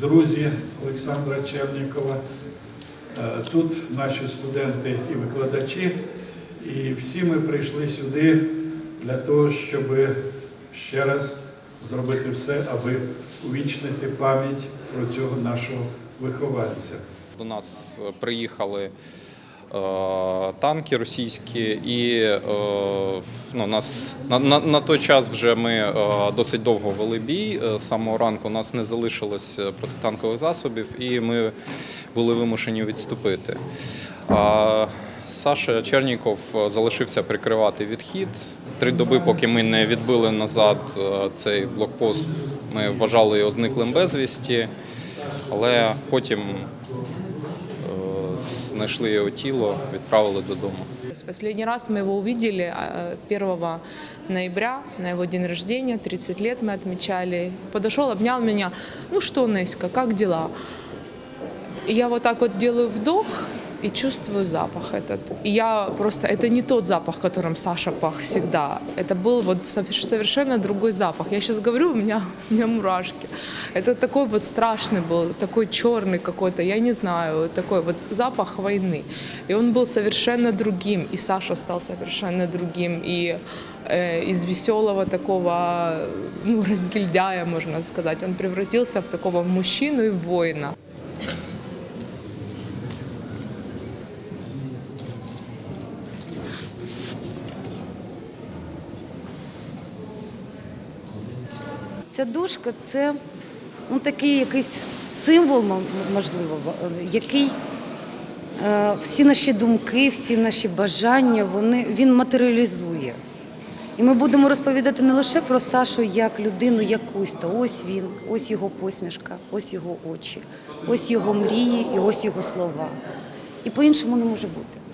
друзі Олександра Чернікова. Е, Тут наші студенти і викладачі, і всі ми прийшли сюди для того, щоб ще раз зробити все, аби увічнити пам'ять про цього нашого вихованця. До нас приїхали е, танки російські, і е, ну, нас на, на, на той час вже ми е, досить довго вели бій. Е, З самого ранку у нас не залишилось е, протитанкових засобів, і ми були вимушені відступити. А Саша Черніков е, залишився прикривати відхід. Три доби, поки ми не відбили назад цей блокпост, ми вважали його зниклим безвісті, але потім знайшли його тіло, відправили додому. В Последний раз мы его увидели э, 1 ноября, на его день рождения, 30 лет мы отмечали. Подошел, обнял меня. Ну что, Неська, как дела? И я вот так вот делаю вдох и чувствую запах этот. И я просто, это не тот запах, которым Саша пах всегда. Это был вот совер- совершенно другой запах. Я сейчас говорю, у меня, у меня мурашки. Это такой вот страшный был, такой черный какой-то, я не знаю, такой вот запах войны. И он был совершенно другим, и Саша стал совершенно другим. И э, из веселого такого, ну, разгильдяя, можно сказать, он превратился в такого мужчину и в воина. Ця дошка це ну, такий якийсь символ, можливо, який е, всі наші думки, всі наші бажання, вони, він матеріалізує. І ми будемо розповідати не лише про Сашу як людину якусь, то ось він, ось його посмішка, ось його очі, ось його мрії і ось його слова. І по-іншому не може бути.